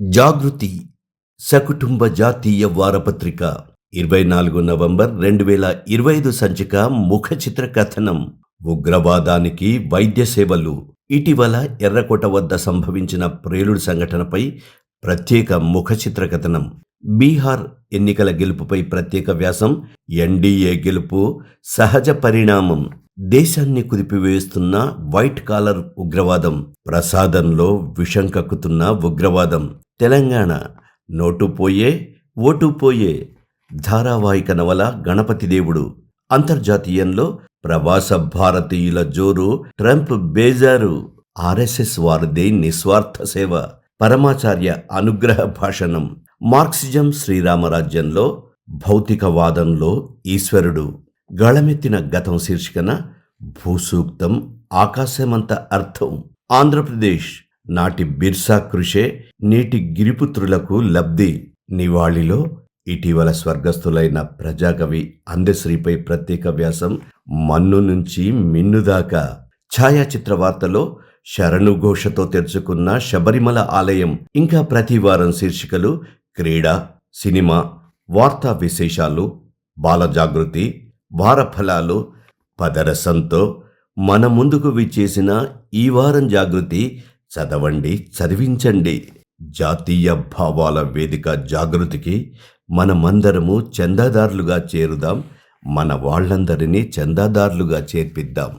జాగృతి సకుటుంబ జాతీయ వారపత్రిక. ఇరవై నాలుగు నవంబర్ రెండు వేల ఇరవై ఐదు సంచిక ముఖ చిత్ర కథనం ఉగ్రవాదానికి వైద్య సేవలు. ఇటీవల ఎర్రకోట వద్ద సంభవించిన ప్రేలుడు సంఘటనపై ప్రత్యేక ముఖ చిత్ర కథనం బీహార్ ఎన్నికల గెలుపుపై ప్రత్యేక వ్యాసం ఎన్డీఏ గెలుపు సహజ పరిణామం. దేశాన్ని కుదిపివేస్తున్న వైట్ కాలర్ ఉగ్రవాదం ప్రసాదంలో విషం కక్కుతున్న ఉగ్రవాదం. తెలంగాణ నోటు పోయే ఓటు పోయే ధారావాహిక నవల గణపతి దేవుడు. అంతర్జాతీయంలో ప్రవాస భారతీయుల జోరు ట్రంప్ బేజారు. ఆర్ఎస్ఎస్ వారిదే నిస్వార్థ సేవ. పరమాచార్య అనుగ్రహ భాషణం. మార్క్సిజం శ్రీరామరాజ్యంలో భౌతికవాదంలో ఈశ్వరుడు. గళమెత్తిన గతం శీర్షికన భూసూక్తం ఆకాశమంత అర్థం. ఆంధ్రప్రదేశ్ నాటి బిర్సా కృషే నేటి గిరిపుత్రులకు లబ్ధి నివాళిలో ఇటీవల స్వర్గస్థులైన ప్రజాకవి అందశ్రీపై ప్రత్యేక వ్యాసం మన్ను నుంచి మిన్ను దాకా. ఛాయాచిత్ర వార్తలో శరణుఘోషతో తెరుచుకున్న శబరిమల ఆలయం ఇంకా ప్రతి వారం శీర్షికలు క్రీడ సినిమా వార్తా విశేషాలు బాలజాగృతి వారఫలాలు పదరసంతో మన ముందుకు విచ్చేసిన ఈ వారం జాగృతి చదవండి చదివించండి. జాతీయ భావాల వేదిక జాగృతికి మనమందరము చందాదారులుగా చేరుదాం మన వాళ్ళందరినీ చందాదారులుగా చేర్పిద్దాం.